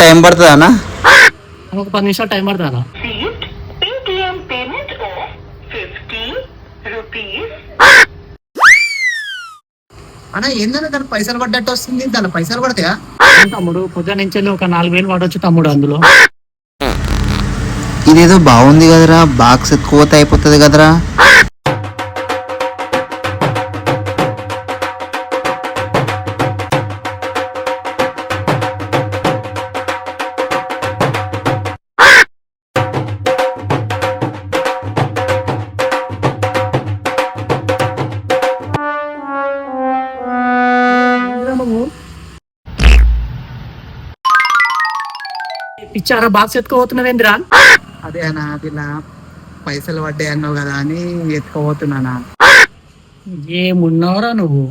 Time పడుతుందా అన్న? ఒక పది నిమిషాలు టైం పడుతుందా received Paytm payment of 50 rupees. అన్న ఏందన్నా దానికి పైసలు పడ్డట్టు వస్తుంది? దాని పైసలు పడతాయా? తమ్ముడు పొద్దున నుంచి వెళ్ళి ఒక నాలుగు వేలు పడవచ్చు తమ్ముడు అందులో. ఇదేదో బాగుంది కదరా బాక్స్ ఎత్తుకోతే అయిపోతుంది కదరా. ఇచ్చారా? బాక్స్ ఎత్తుకోబోతున్నావేంద్రా అదే అన్న అది ఇలా పైసలు పడ్డాయి అన్నావు కదా అని ఎత్తుకోబోతున్నానా? ఏమున్నావురా నువ్వు?